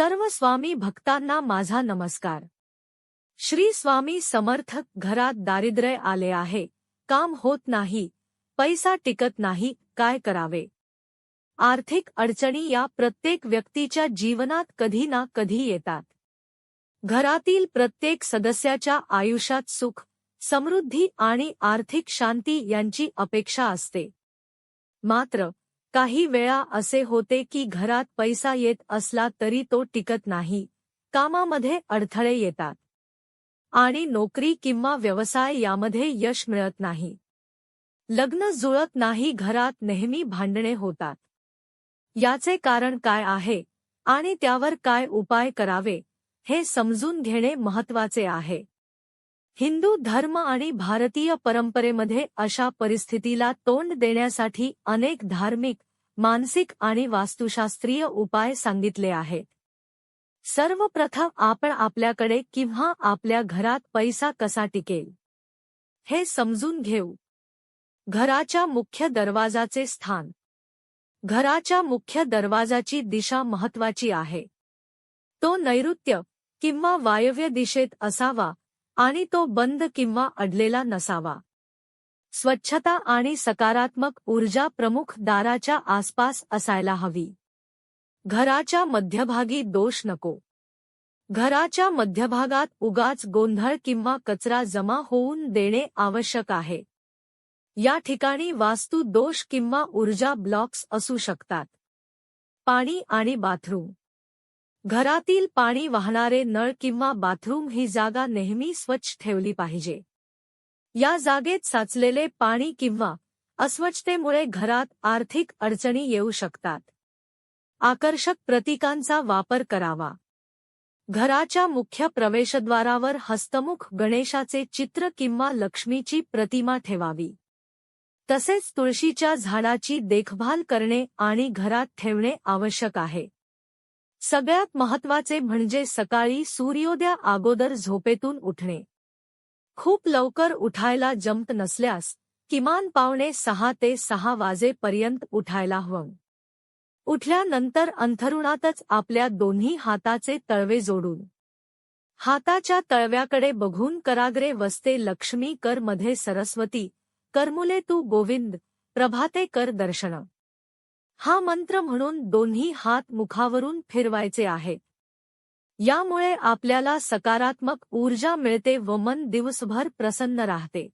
सर्व स्वामी भक्तांना माझा नमस्कार. श्री स्वामी समर्थ घरात दारिद्र्य आले आहे. काम होत नाही. पैसा टिकत नाही. काय करावे? आर्थिक अडचणी या प्रत्येक व्यक्तीच्या जीवनात कधी ना कधी येतात. घरातील प्रत्येक सदस्याच्या आयुष्यात सुख, समृद्धी आणि आर्थिक शांती यांची अपेक्षा असते. मात्र काही वेळा असे होते की घरात पैसा येत असला तरी तो टिकत नाही. कामामध्ये अडथळे येतात. आणि नोकरी किंवा व्यवसाय यामध्ये यश मिळत नाही. लग्न जुळत नाही घरात नेहमी भांडणे होतात. याचे कारण काय आहे? आणि त्यावर काय उपाय करावे? हे समजून घेणे महत्त्वाचे आहे. हिंदू धर्म आणि भारतीय परंपरेमध्ये अशा परिस्थितीला तोंड देण्यासाठी अनेक धार्मिक मानसिक आणि वास्तुशास्त्रीय उपाय सांगितले आहेत. सर्वप्रथम आपण आपल्याकडे किंवा आपल्या घरात पैसा कसा टिकेल? हे समजून घेऊ. घराच्या मुख्य दरवाजाचे स्थान. घराच्या मुख्य दरवाजाची दिशा महत्वाची आहे. तो नैऋत्य किंवा वायव्य दिशेत असावा आणि तो बंद किंवा अडलेला नसावा. स्वच्छता आणि सकारात्मक ऊर्जा प्रमुख दाराच्या आसपास असायला हवी. घराच्या मध्यभागी दोष नको. घराच्या मध्यभागात उगाच गोंधळ किंवा कचरा जमा होऊन देणे आवश्यक आहे. या ठिकाणी वास्तू दोष किंवा ऊर्जा ब्लॉक्स असू शकतात. पाणी आणि बाथरूम. घरातील पाणी वाहणारे नळ किंवा बाथरूम ही जागा नेहमी स्वच्छ ठेवली पाहिजे. या जागेत साचलेले पाणी किंवा अस्वच्छतेमुळे घरात आर्थिक अडचणी येऊ शकतात. आकर्षक प्रतीकांचा वापर करावा. घराच्या मुख्य प्रवेशद्वारावर हस्तमुख गणेशाचे चित्र किंवा लक्ष्मीची प्रतिमा ठेवावी. तसेच तुळशीच्या झाडाची देखभाल करणे आणि घरात ठेवणे आवश्यक आहे. सगळ्यात महत्त्वाचे म्हणजे सकाळी सूर्योदया अगोदर झोपेतून उठणे. खूप लवकर उठायला जमत नसल्यास किमान पावणे सहा ते सहा वाजेपर्यंत उठायला हवं. उठल्यानंतर अंथरुणातच आपल्या दोन्ही हाताचे तळवे जोडून. हाताच्या तळव्याकडे बघून कराग्रे वसते लक्ष्मी कर मध्ये सरस्वती करमुले तू गोविंद प्रभाते कर दर्शन हा मंत्र म्हणून दोन्ही हात मुखावरून फिरवायचे आहेत यामुळे आपल्याला सकारात्मक ऊर्जा मिळते व मन दिवसभर प्रसन्न राहते.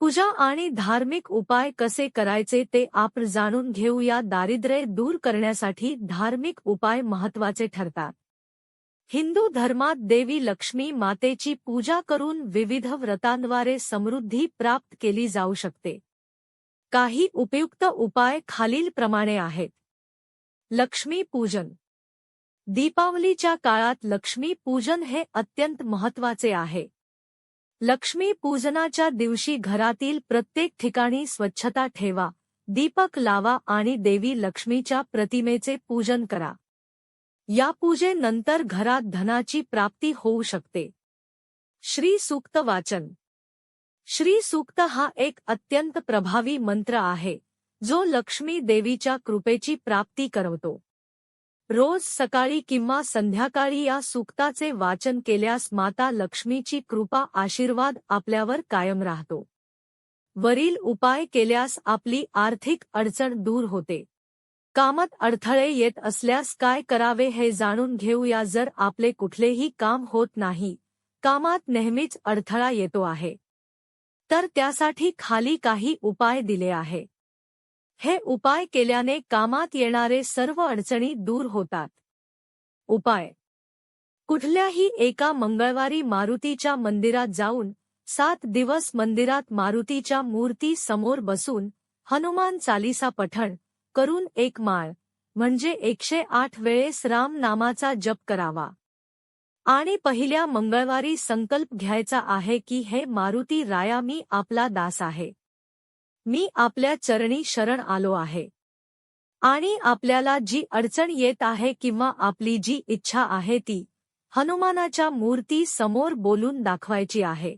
पूजा आणि धार्मिक उपाय कसे करायचे ते आपण जाणून घेऊया दारिद्र्य दूर करण्यासाठी धार्मिक उपाय महत्त्वाचे ठरतात. हिंदू धर्मात देवी लक्ष्मी मातेची पूजा करून विविध व्रतांद्वारे समृद्धी प्राप्त केली जाऊ शकते. काही उपयुक्त उपाय खालीलप्रमाणे आहेत. लक्ष्मी पूजन. दीपावलीच्या काळात लक्ष्मी पूजन हे अत्यंत महत्त्वाचे आहे. लक्ष्मी पूजनाच्या दिवशी घरातील प्रत्येक ठिकाणी स्वच्छता ठेवा दीपक लावा आणि देवी लक्ष्मीच्या प्रतिमेचे पूजन करा. या पूजेनंतर घरात धनाची प्राप्ती होऊ शकते. श्री सूक्त वाचन. श्री सूक्त हा एक अत्यंत प्रभावी मंत्र आहे जो लक्ष्मी देवीच्या कृपेची प्राप्ती करवतो. रोज सकाळी किंवा संध्याकाळी या सूक्ताचे वाचन केल्यास माता लक्ष्मीची कृपा आशीर्वाद आपल्यावर कायम राहतो. वरील उपाय केल्यास आपली आर्थिक अडचण दूर होते. कामात अडथळे येत असल्यास काय करावे हे जाणून घेऊया जर आपले कुठलेही काम होत नाही. कामात नेहमीच अडथळा येतो आहे. तर त्यासाठी खाली काही उपाय दिले आहे. हे उपाय केल्याने कामात येणारे सर्व अडचणी दूर होतात. उपाय. कुठल्याही एका मंगळवारी मारुतीच्या मंदिरात जाऊन सात दिवस मंदिरात मारुतीच्या मूर्ती समोर बसून हनुमान चालिसा पठण करून एक माळ म्हणजे एकशे आठ वेळेस राम नामाचा जप करावा. आणि पहिल्या मंगळवारी संकल्प घ्यायचा आहे की हे मारुती राया मी आपला दास आहे. मी आपल्या चरणी शरण आलो आहे. आणि आपल्याला जी अडचण येत आहे किंवा आपली जी इच्छा आहे ती हनुमानाच्या मूर्ती समोर बोलून दाखवायची आहे.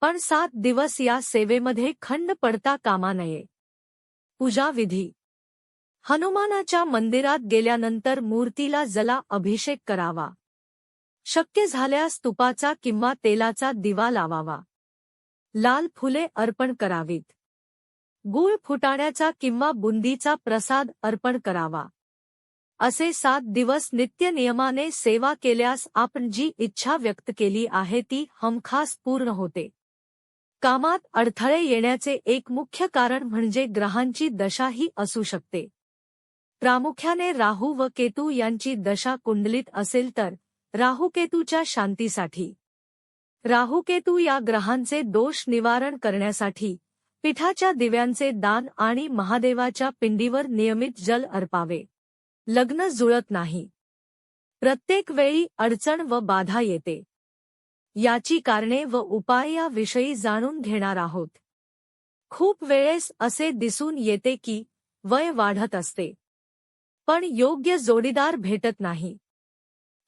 पण सात दिवस या सेवेमध्ये खंड पडता कामा नये. पूजा विधी. हनुमानाच्या मंदिरात गेल्यानंतर मूर्तीला जला अभिषेक करावा. शक्य झाल्यास तुपाचा किंवा तेलाचा दिवा लावावा. लाल फुले अर्पण करावीत. गूळ फुटाण्याचा किंवा बुंदीचा प्रसाद अर्पण करावा. असे सात दिवस नित्य नियमाने सेवा केल्यास आपण जी इच्छा व्यक्त केली आहे ती हमखास पूर्ण होते. कामात अडथळे येण्याचे एक मुख्य कारण म्हणजे ग्रहांची दशाही असू शकते. प्रामुख्याने राहू व केतू यांची दशा कुंडलीत असेल तर राहुकेतूच्या शांतीसाठी. राहुकेतू या ग्रहांचे दोष निवारण करण्यासाठी पिठाच्या दिव्यांचे दान आणि महादेवाच्या पिंडीवर नियमित जल अर्पावे. लग्न जुळत नाही. प्रत्येक वेळी अडचण व बाधा येते. याची कारणे व उपाय याविषयी जाणून घेणार आहोत. खूप वेळेस असे दिसून येते की वय वाढत असते. पण योग्य जोडीदार भेटत नाही.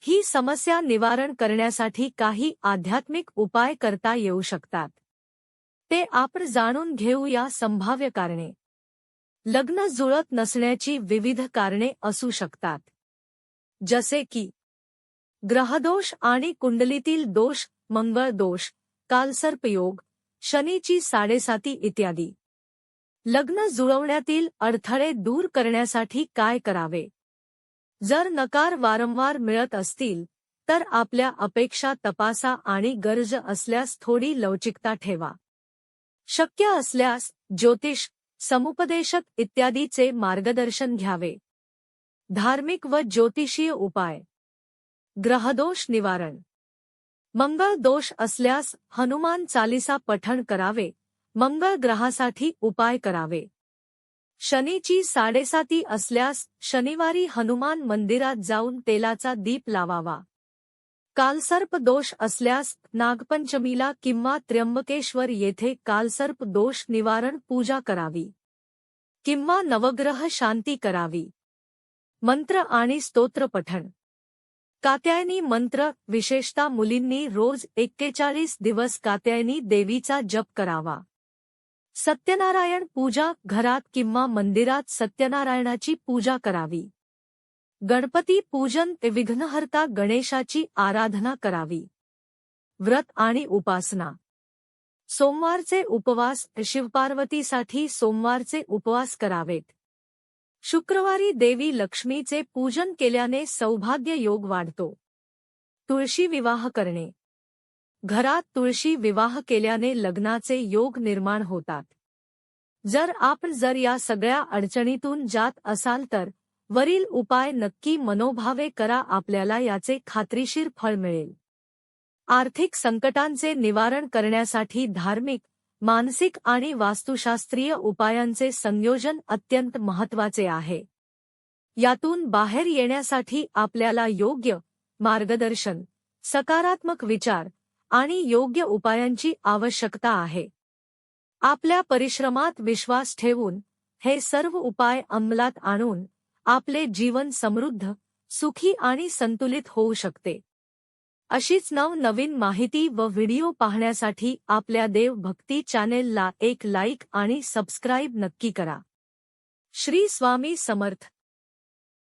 ही समस्या निवारण करण्यासाठी काही आध्यात्मिक उपाय करता येऊ शकतात. ते आपण जाणून घेऊ या संभाव्य कारणे. लग्न जुळत नसण्याची विविध कारणे असू शकतात. जसे की ग्रहदोष आणि कुंडलीतील दोष मंगळ दोष कालसर्पयोग शनीची साडेसाती इत्यादी. लग्न जुळवण्यातील अडथळे दूर करण्यासाठी काय करावे? जर नकार वारंवार मिळत असतील तर आपल्या अपेक्षा तपासा आणि गरज असल्यास थोडी लवचिकता ठेवा. शक्य असल्यास ज्योतिष समुपदेशक इत्यादीचे मार्गदर्शन घ्यावे. धार्मिक व ज्योतिषीय उपाय. ग्रहदोष निवारण. मंगळ दोष असल्यास हनुमान चालिसा पठण करावे मंगळ ग्रहासाठी उपाय करावे. शनीची साडेसाती असल्यास शनिवारी हनुमान मंदिरात जाऊन तेलाचा दीप लावावा. कालसर्प दोष असल्यास नागपंचमीला किंवा त्र्यंबकेश्वर येथे कालसर्प दोष निवारण पूजा करावी. किंवा नवग्रह शांती करावी. मंत्र आणि स्तोत्र पठण. कात्यायनी मंत्र विशेषतः मुलींनी रोज एक्केचाळीस दिवस कात्यायनी देवीचा जप करावा. सत्यनारायण पूजा घरात किंवा मंदिरात सत्यनारायणाची पूजा करावी. गणपती पूजन ते विघ्नहर्ता गणेशाची आराधना करावी. व्रत आणि उपासना. सोमवारचे उपवास शिवपार्वतीसाठी सोमवारचे उपवास करावेत. शुक्रवारी देवी लक्ष्मीचे पूजन केल्याने सौभाग्य योग वाढतो. तुळशी विवाह करणे. घरात तुळशी विवाह केल्याने लग्नाचे योग निर्माण होतात. जर आपण जर या सगळ्या अडचणीतून जात असाल तर वरील उपाय नक्की मनोभावे करा आपल्याला याचे खात्रीशीर फळ मिळेल. आर्थिक संकटांचे निवारण करण्यासाठी धार्मिक मानसिक आणि वास्तुशास्त्रीय उपायांचे संयोजन अत्यंत महत्त्वाचे आहे. यातून बाहेर येण्यासाठी आपल्याला योग्य मार्गदर्शन सकारात्मक विचार आणि योग्य उपायांची आवश्यकता आहे. आपल्या परिश्रमात विश्वास ठेवून हे सर्व उपाय अंमलात आणून आपले जीवन समृद्ध सुखी आणि संतुलित होऊ शकते. अशीच नवनवीन माहिती व व्हिडिओ पाहण्यासाठी आपल्या देव भक्ती चॅनेलला एक लाईक आणि सबस्क्राईब नक्की करा. श्री स्वामी समर्थ.